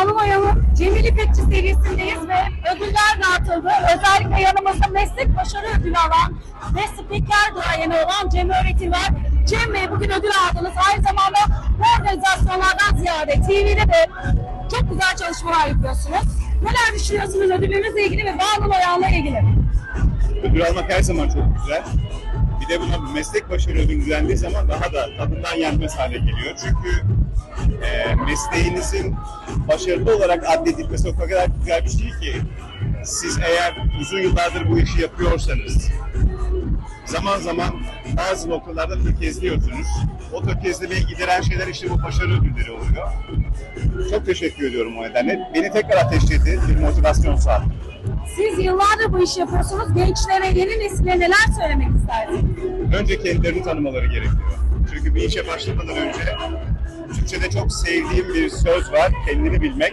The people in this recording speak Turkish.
Banu Maya'nın Cemil İpekçi serisindeyiz ve ödüller dağıtıldı. Özellikle yanımızda meslek başarı ödülü alan ve spiker duayeni olan Cem Öğretim var. Cem Bey bugün ödül aldınız. Aynı zamanda bu organizasyonlardan ziyade TV'de de çok güzel çalışmalar yapıyorsunuz. Neler düşünüyorsunuz ödülünüzle ilgili ve Banu Maya'yla ilgili? Ödül almak her zaman çok güzel. Bir de buna meslek başarı ödülü düzenlendiği zaman daha da tadından yenmez hale geliyor. Çünkü e, mesleğinizin başarılı olarak addedilmesi o kadar güzel bir şey ki siz eğer uzun yıllardır bu işi yapıyorsanız zaman zaman bazı noktalarda tökezliyorsunuz. O tökezlemeyi gideren şeyler işte bu başarı ödülleri oluyor. Çok teşekkür ediyorum o nedenle. Beni tekrar ateşledi, bir motivasyon sağladı. Siz yıllardır bu işi yapıyorsunuz. Gençlere, yeni nesile neler söylemek istersiniz? önce kendilerini tanımaları gerekiyor. Çünkü bir işe başlamadan önce Türkçe'de çok sevdiğim bir söz var, kendini bilmek.